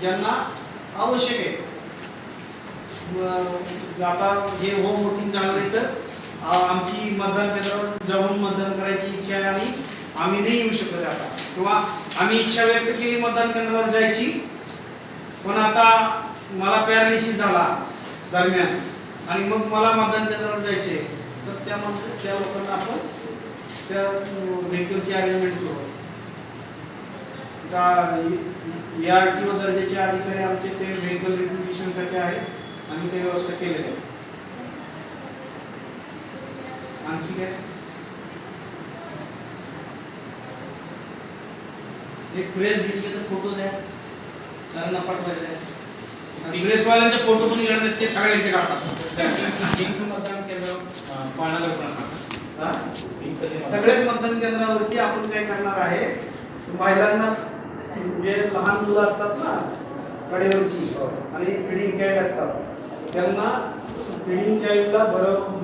ज्यांना आवश्यक आहे. आता हे होम वोटिंग झालं तर आमची मतदान केंद्रावर जाऊन मतदान करायची इच्छा आहे आणि आम्ही नाही येऊ शकत आता. किंवा आम्ही इच्छा व्यक्त केली मतदान केंद्रावर जायची पण आता मला पॅरालिसिस झाला दरम्यान. आणि मग मला मतदान केंद्रावर जायचे तर त्या मग त्या लोकांना आपण त्या व्हेकलची अरेंजमेंट करू. का- या किंवा दर्जाचे अधिकारी आमचे ते व्हेकल रिक्विजिशनसाठी आहेत आणि ते व्यवस्था केलेली आहे आणखी काय? एक प्रेस घेतल्याचा फोटो द्या. सरांना पाठवायचा आहे. प्रेसवाल्यांचे फोटो पण घेणार ते सगळ्यांचे काढतात. मतदान केंद्र अं, पाहण्याला पण सगळ्याच मतदान केंद्रावरती आपण काय करणार आहे? महिलांना जे लहान मुलं असतात ना कडेवरची आणि फिडिंग चाइल्ड असतात त्यांना फिडिंग चाइल्डला बरं